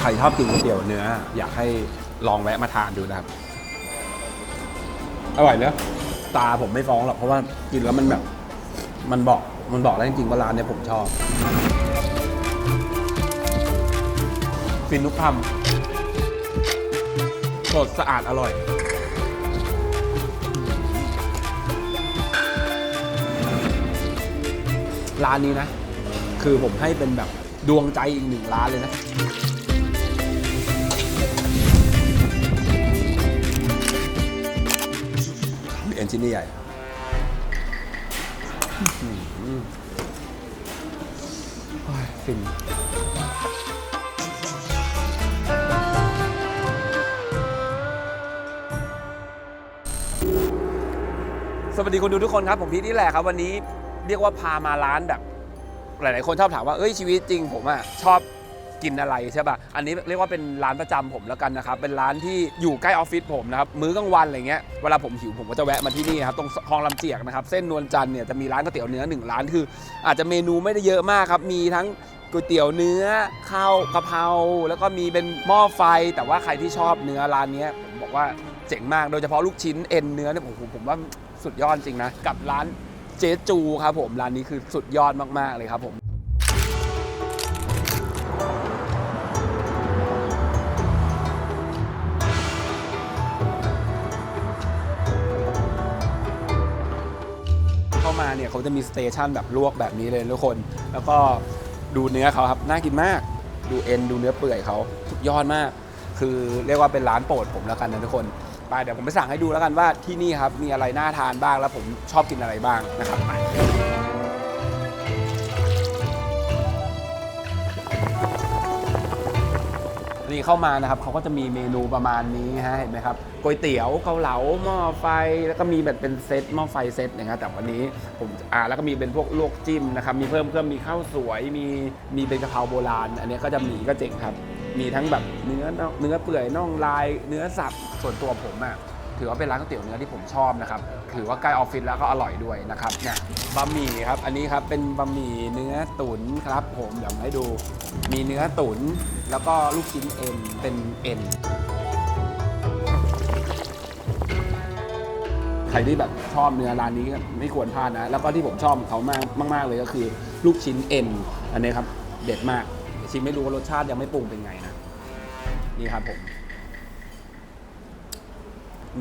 ใครชอบกินก๋วยเตี๋ยวเนื้อ อยากให้ลองแวะมาทานดูนะครับ อร่อยเนอะตาผมไม่ฟ้องหรอกเพราะว่ากินแล้วมันแบบ มันบอกมันบอกได้จริงๆว่าร้านเนี้ยผมชอบฟินทุกคำสดสะอาดอร่อย ร้านนี้นะ คือผมให้เป็นแบบดวงใจอีกหนึ่งร้านเลยนะ นชิ้นใหญ่ฟินสวัสดีคนดูทุกคนครับ ผมพีทนี่แหละครับ วันนี้เรียกว่าพามาร้านแบบ หลาย ๆ คนชอบถามว่าเอ้ยชีวิตจริงผมอะชอบ กินอะไรใช่ป่ะ อันนี้เรียกว่าเป็นร้านประจำผมแล้วกันนะครับ เป็นร้านที่อยู่ใกล้ออฟฟิศผมนะครับ มื้อกลางวันอะไรเงี้ย เวลาผมหิวผมก็จะแวะมาที่นี่ครับ ตรงคลองลำเจียกนะครับ เส้นนวลจันทร์เนี่ยจะมีร้านก๋วยเตี๋ยวเนื้อหนึ่งร้านคือ อาจจะเมนูไม่ได้เยอะมากครับ มีทั้งก๋วยเตี๋ยวเนื้อข้าวกะเพราแล้วก็มีเป็นหม้อไฟ แต่ว่าใครที่ชอบเนื้อร้านนี้ผมบอกว่าเจ๋งมาก โดยเฉพาะลูกชิ้นเอ็นเนื้อเนี่ยผมผมผมว่าสุดยอดจริงนะ กับร้านเจจูครับผมร้านนี้คือสุดยอดมากๆเลยครับผม เขามาเนี่ยเขาจะมีสเตชันแบบลวกแบบนี้เลยทุกคน แล้วก็ดูเนื้อเขาครับน่ากินมาก ดูเอ็นดูเนื้อเปื่อยเขาสุดยอดมาก คือเรียกว่าเป็นร้านโปรดผมแล้วกันนะทุกคนไปเดี๋ยวผมไปสั่งให้ดูแล้วกันว่าที่นี่ครับมีอะไรน่าทานบ้างแล้วผมชอบกินอะไรบ้างนะครับไปีเข้ามานะครับเขาก็จะมีเมนูประมาณนี้ฮะเห็นไหมครับก๋วยเตี๋ยวเกาเหลาหม้อไฟแล้วก็มีแบบเป็นเซตหม้อไฟเซตนะครับแต่วันนี้ผมอ่าแล้วก็มีเป็นพวกลวกจิ้มนะครับมีเพิ่มเพิ่มมีข้าวสวยมีมีเป็นกะเพราโบราณ อันนี้ก็จะมีก็เจ๋งครับ มีทั้งแบบเนื้อเนื้อเปื่อยน่องลาย เนื้อสับส่วนตัวผมอะ ถือว่าเป็นร้านก๋วยเตี๋ยวเนื้อที่ผมชอบนะครับ ถือว่าใกล้ออฟฟิศแล้วก็อร่อยด้วยนะครับเนี่ยบะหมี่ครับ อันนี้ครับเป็นบะหมี่เนื้อตุ๋นครับ ผมเดี๋ยวให้ดู มีเนื้อตุ๋นแล้วก็ลูกชิ้นเอ็นเป็นเอ็นใครที่แบบชอบเนื้อร้านนี้ไม่ควรพลาดนะ แล้วก็ที่ผมชอบเขามากมาก ๆ เลยก็คือ ลูกชิ้นเอ็นอันนี้ครับ เด็ดมากชิมไม่รู้ว่ารสชาติยังไม่ปรุงเป็นไงนะนี่ครับผม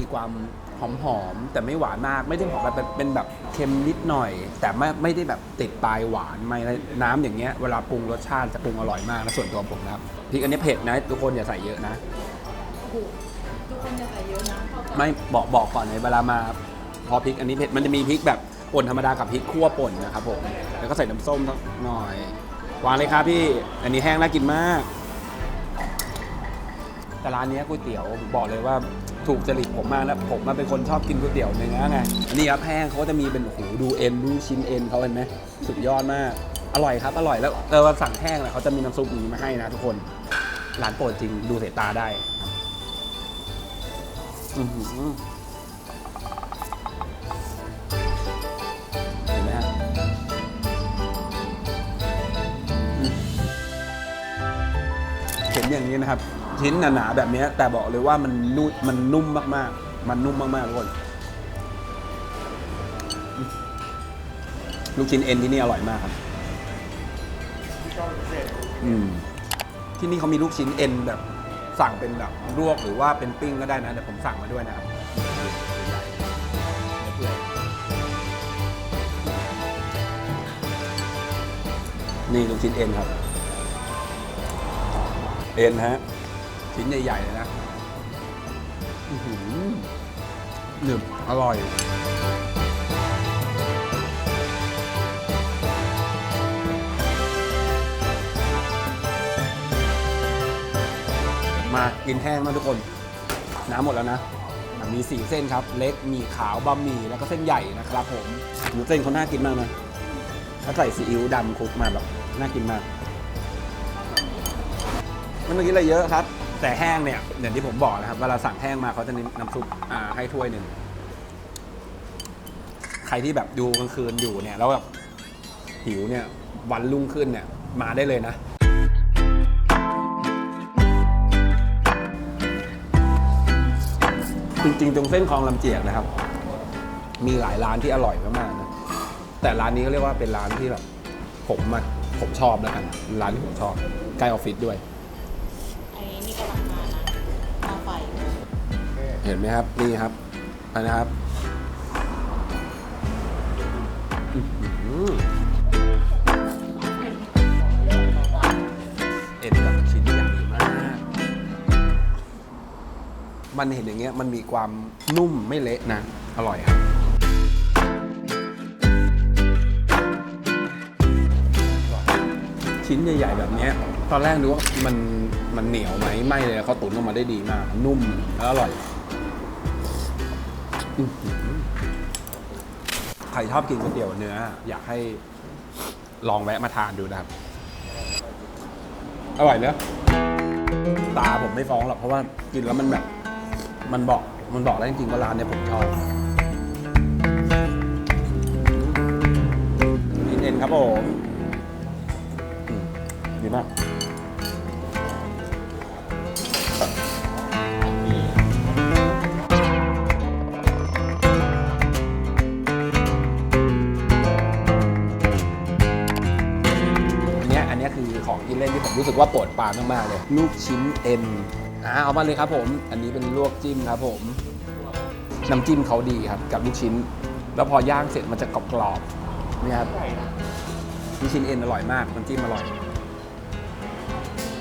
มีความหอมหอมๆแต่ไม่หวานมาก ไม่ได้หอมแบบเป็นเป็นแบบเค็มนิดหน่อย แต่ไม่ไม่ได้แบบติดปลายหวานไม่น้ำอย่างเงี้ยเวลาปรุงรสชาติจะปรุงอร่อยมากนะส่วนตัวผมนะครับพริกอันนี้เผ็ดนะ ทุกคนอย่าใส่เยอะนะทุกคนจะใส่เยอะนะเข้ากันไม่บอกบอกก่อนเลยเวลามาพอพริกอันนี้เผ็ดมันจะมีพริกแบบป่นธรรมดากับพริกคั่วป่นนะครับผมแล้วก็ใส่น้ำส้มสักหน่อยวางเลยครับพี่อันนี้แห้งน่ากินมาก แต่ร้านเนี้ยก๋วยเตี๋ยวผมบอกเลยว่า ถูกจริตผมมากนะผมมาเป็นคนชอบกินก๋วยเตี๋ยวเนื้อไงอันนี้ครับแห้งเขาก็จะมีเป็นโอ้โหดูเอ็นดูชิ้นเอ็นเขาเห็นไหมสุดยอดมากอร่อยครับอร่อยแล้วเออสั่งแห้งแหละเขาจะมีน้ำซุปนี้มาให้นะทุกคนร้านโปรดจริงดูสายตาได้เห็นไหมฮะเห็นอย่างนี้นะครับ ชิ้นหนาๆแบบนี้แต่บอกเลยว่ามันนุ่มมันนุ่มมากๆ มันนุ่มมากๆทุกคนลูกชิ้นเอ็นที่นี่อร่อยมากครับอืมที่นี่เขามีลูกชิ้นเอ็นแบบสั่งเป็นแบบลวกหรือว่าเป็นปิ้งก็ได้นะเดี๋ยวผมสั่งมาด้วยนะครับนี่ลูกชิ้นเอ็นครับ เอ็นฮะ ชิ้นใหญ่ ๆ เลยนะหือหนึบอร่อยมากินแห้งมาทุกคน น้ำหมดแล้วนะ มีสี่เส้นครับ เล็กมีขาวบะหมี่แล้วก็เส้นใหญ่นะครับผมหมูเส้นเขาน่ากินมากนะถ้าใส่ซีอิ๊วดำคลุกมาแบบน่ากินมากมันเมื่อกี้อะไรเยอะครับ แต่แห้งเนี่ยอย่างที่ผมบอกนะครับเวลาสั่งแห้งมาเขาจะนน้ำซุปให้ถ้วยหนึ่งใครที่แบบดูกลางคืนอยู่เนี่ยแล้วแบบหิวเนี่ยวันรุ่งขึ้นเนี่ยมาได้เลยนะ จริงๆ ตรงเส้นคลองลำเจียกนะครับ มีหลายร้านที่อร่อยมากๆนะแต่ร้านนี้ก็เรียกว่าเป็นร้านที่แบบผมมาผมชอบแล้วกัน ร้านที่ผมชอบใกล้ออฟฟิศด้วย เห็นไหมครับ นี่ครับอันะครับเอ็นแบบชิ้นใหญ่มาก มันเห็นอย่างเงี้ย มันมีความนุ่มไม่เละนะ อร่อยครับชิ้นใหญ่ ๆ แบบเนี้ยตอนแรกนึกว่ามันมันเหนียวไหมไม่เลยเขาตุ๋นออกมาได้ดีมาก นุ่มแล้วอร่อย ใครชอบกินก๋วยเตี๋ยวเนื้อ อยากให้ลองแวะมาทานดูนะครับ อร่อยเนอะตาผมไม่ฟ้องหรอกเพราะว่ากินแล้วมันแบบ มันบอกมันบอกได้จริงๆว่าร้านเนี่ยผมชอบอินเอ็นครับผมอืมดีมาก ของกินเล่นที่ผมรู้สึกว่าโปรดปรานมากๆเลย ลูกชิ้นเอ็นอ่าเอามาเลยครับผม อันนี้เป็นลวกจิ้มครับผม น้ำจิ้มเขาดีครับ กับลูกชิ้น แล้วพอย่างเสร็จมันจะกรอบๆนี่ครับลูกชิ้นเอ็นอร่อยมากน้ำจิ้มอร่อย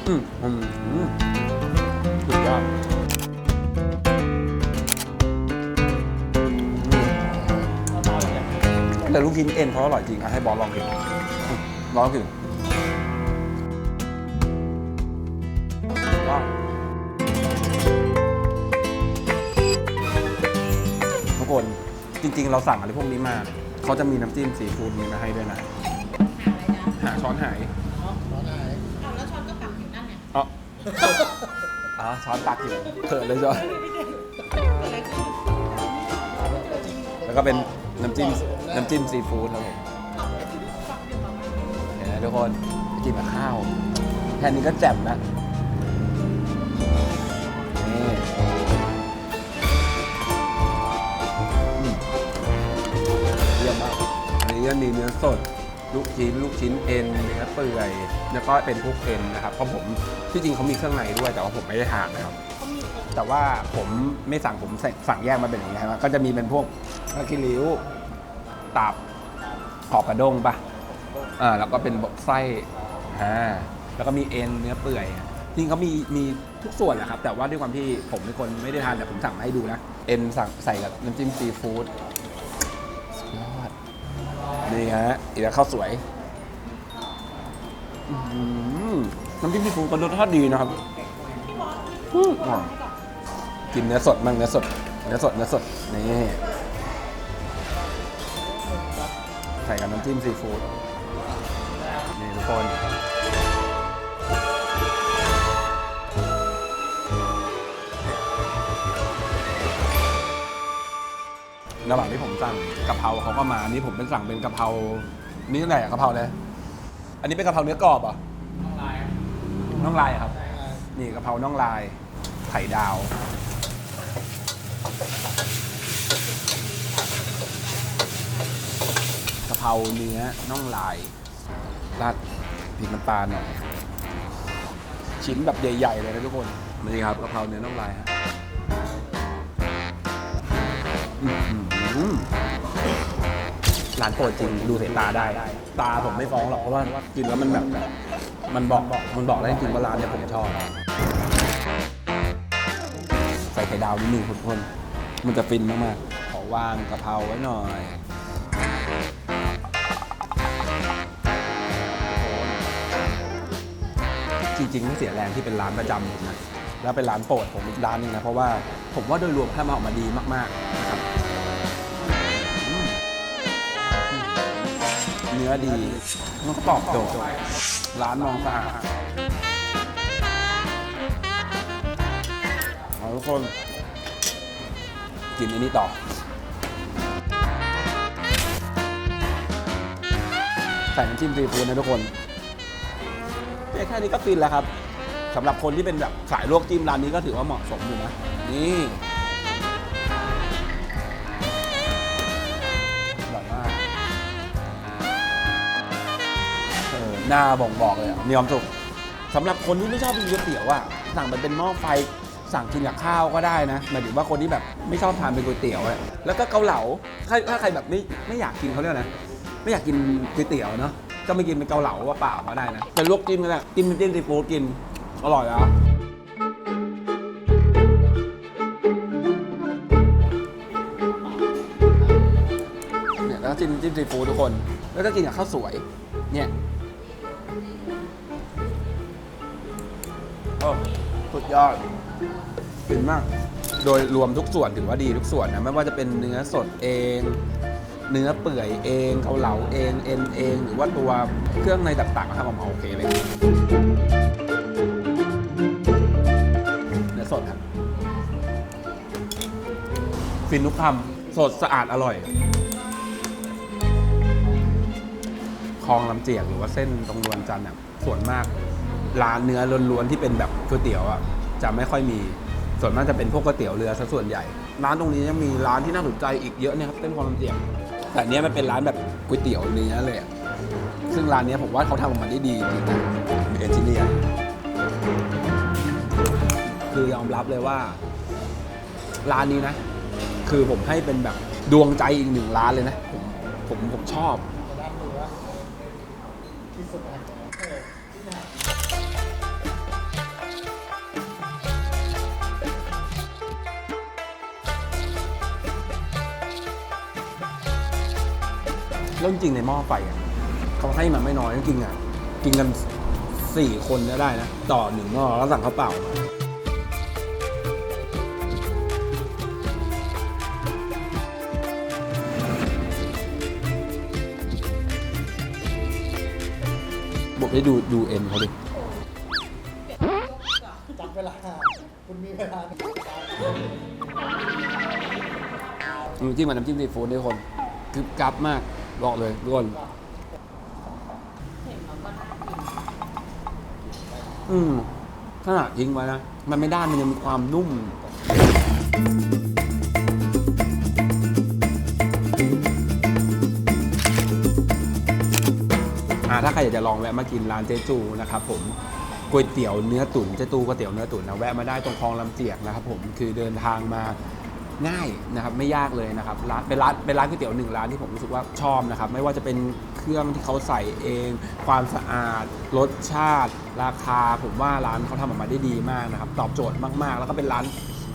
อืมอืมอืมสุดยอดแต่ลูกชิ้นเอ็นเขาอร่อยจริงอะให้บอสลองกินลองกิน คนจริง ๆ เราสั่งอะไรพวกนี้มาเนี่ยเขาจะมีน้ำจิ้มซีฟู้ดนี้มาให้ด้วยนะหาช้อนหายเอาแล้วช้อนก็ปักอยู่นั่นเนี่ยอ๋ออ๋อช้อนตักอยู่เขินเลยช้อนแล้วก็เป็นน้ำจิ้มน้ำจิ้มซีฟู้ดครับผมเห็นไหมทุกคนกินกับข้าวแค่นี้ก็แจ่มนะ นนี้ก็มีเนื้อสด ลูกชิ้น ลูกชิ้นเอ็นเนื้อเปื่อยแล้วก็เป็นพวกเอ็นนะครับเพราะผมที่จริงเขามีเครื่องในด้วยแต่ว่าผมไม่ได้ทานนะครับ แต่ว่าผมไม่สั่งผมสั่งแยกมาเป็นอย่างนี้ครับก็จะมีเป็นพวกผ้ากิริ้วตับขอบกระด้งปะอ่าแล้วก็เป็นไส้อ่าแล้วก็มีเอ็นเนื้อเปื่อยจริงเขามีมีทุกส่วนแหละครับ แต่ว่าด้วยความที่ผมเป็นคนไม่ได้ทานแต่ผมสั่งมาให้ดูนะ เอ็นสั่งใส่กับน้ำจิ้มซีฟู้ด นี่ฮะอีกแล้วข้าวสวยอื้อหือน้ำจิ้มซีฟู้ดก็รสชาติดีนะครับอืมอร่อยกินเนื้อสดมั่งเนื้อสดเนื้อสดเนื้อสดนี่ใส่กับน้ำจิ้มซีฟู้ดนี่ทุกคน ระหว่างที่ผมสั่งกะเพราเขาก็มาอันนี้ผมเป็นสั่งเป็นกะเพรานี่ไหนอะกะเพราเลยอันนี้เป็นกะเพราเนื้อกรอบเหรอน่องลายน่องลายอะครับ นี่กะเพราน่องลายไข่ดาว กะเพราเนื้อน่องลาย ราดพริกน้ำปลาหน่อยชิ้นแบบใหญ่ ๆ เลยนะทุกคนนี่ครับกะเพราเนื้อน่องลายฮะอื้อหือ ร้านโปรดจริงดูสายตาได้ ตาผมไม่ฟ้องหรอกเพราะว่ากินแล้วมันแบบ มันบอกมันบอกได้จริงว่าร้านเนี้ยผมชอบ ใส่ไข่ดาวนิดนึงทุกคนมันจะฟินมากๆขอวางกะเพราไว้หน่อยจริงๆไม่เสียแรงที่เป็นร้านประจำผมนะแล้วเป็นร้านโปรดผมอีกร้านหนึงนะเพราะว่าผมว่าโดยรวมถ้ามาออกมาดีมากๆ เนื้อดี มันก็ตอบโจทย์ร้านมองสะอาดเอาทุกคน กินอันนี้ต่อใส่น้ำจิ้มซีฟู้ดนะทุกคนแค่นี้ก็ฟินแล้วครับสำหรับคนที่เป็นแบบสายลวกจิ้มร้านนี้ก็ถือว่าเหมาะสมอยู่นะ นี่ หน้าบ่งบอกเลยอะมีความสุขสำหรับคนที่ไม่ชอบกินก๋วยเตี๋ยวอะสั่งไปเป็นหม้อไฟสั่งกินกับข้าวก็ได้นะหมายถึงว่าคนที่แบบไม่ชอบทานเป็นก๋วยเตี๋ยวอะแล้วก็เกาเหลาถ้าถ้าใครแบบไม่ไม่อยากกินเขาเรียกนะไม่อยากกินก๋วยเตี๋ยวเนาะก็ไม่กินเป็นเกาเหลาว่าเปล่าก็ได้นะเป็นลวกจิ้มก็ได้จิ้มเป็นจิ้มซีฟู้ดกินอร่อยแล้วเนี่ยแล้วก็จิ้มจิ้มซีฟู้ดทุกคน แล้วก็กินกับข้าวสวยเนี่ย สุดยอดฟินมาก โดยรวมทุกส่วนถือว่าดีทุกส่วนนะ ไม่ว่าจะเป็นเนื้อสดเอง เนื้อเปื่อยเองเกาเหลาเองเอ็นเอง หรือว่าตัวเครื่องในต่างๆก็ทำออกมาโอเคเลย เนื้อสดครับ ฟินทุกคำสดสะอาดอร่อยคลองลำเจียกหรือว่าเส้นตรงนวลจันทร์เนี่ยส่วนมาก ร้านเนื้อล้วนๆที่เป็นแบบก๋วยเตี๋ยวอะจะไม่ค่อยมี ส่วนมากจะเป็นพวกก๋วยเตี๋ยวเรือซะส่วนใหญ่ ร้านตรงนี้ยังมีร้านที่น่าสนใจอีกเยอะนี่ยครับเส้นคลองลำเจียกแต่เนี้ยมันเป็นร้านแบบก๋วยเตี๋ยวเนื้อเลยอะซึ่งร้านเนี้ยผมว่าเขาทำออกมาได้ดีจริงๆเอนจิเนียร์คือยอมรับเลยว่า ร้านนี้นะ คือผมให้เป็นแบบดวงใจอีกหนึ่งร้านเลยนะ ผมผมผมชอบ รื่องจริงในหม้อไฟอะเขาให้มาไม่น้อยจริงๆอะ กินกันสี่คนก็ได้นะ ต่อหนึ่งหม้อแล้วสั่งข้าวเปล่ามาบอกให้ดูดูเอ็นเขาดิจับเวลา คุณมีเวลาน้ำจิ้มกับน้ำจิ้มซีฟู้ดด้วยคนคือกรับมาก บอกเลยทุกคนเห็นแล้วก็น่ากินอืมขนาดทิ้งไว้นะ มันไม่ด้านมันยังมีความนุ่ม อ่าถ้าใครอยากจะลองแวะมากินร้านเจจูนะครับผมก๋วยเตี๋ยวเนื้อตุ๋นเจจูก๋วยเตี๋ยวเนื้อตุ๋นนะแวะมาได้ตรงคลองลำเจียกนะครับผมคือเดินทางมา ง่ายนะครับไม่ยากเลยนะครับร้านเป็นร้านเป็นร้านก๋วยเตี๋ยวหนึ่งร้านที่ผมรู้สึกว่าชอบนะครับไม่ว่าจะเป็นเครื่องที่เขาใส่เอง ความสะอาด รสชาติ ราคา ผมว่าร้านเขาทำออกมาได้ดีมากนะครับตอบโจทย์มากๆ แล้วก็เป็นร้าน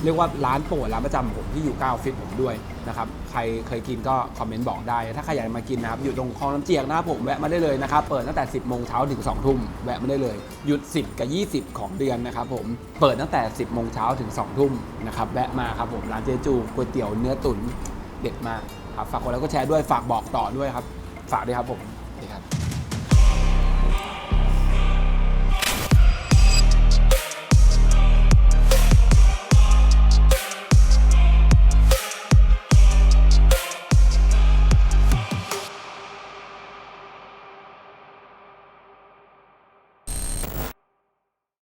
เรียกว่าร้านโปรดร้านประจำผมที่อยู่ก้าวฟิตผมด้วยนะครับใครเคยกินก็คอมเมนต์บอกได้ ถ้าใครอยากมากินนะครับอยู่ตรงคลองน้ำเจียกนะครับผมแวะมาได้เลยนะครับเปิดตั้งแต่ 10โมงเช้าถึง2ทุ่มแวะมาได้เลยหยุด 10 กับ 20 ของเดือนนะครับผมเปิดตั้งแต่ 10โมงเช้าถึง2ทุ่มนะครับแวะมาครับผมร้านเจจูก๋วยเตี๋ยวเนื้อตุ๋นเด็ดมากครับฝากกดไลค์ก็แชร์ด้วยฝากบอกต่อด้วยครับฝากด้วยครับผม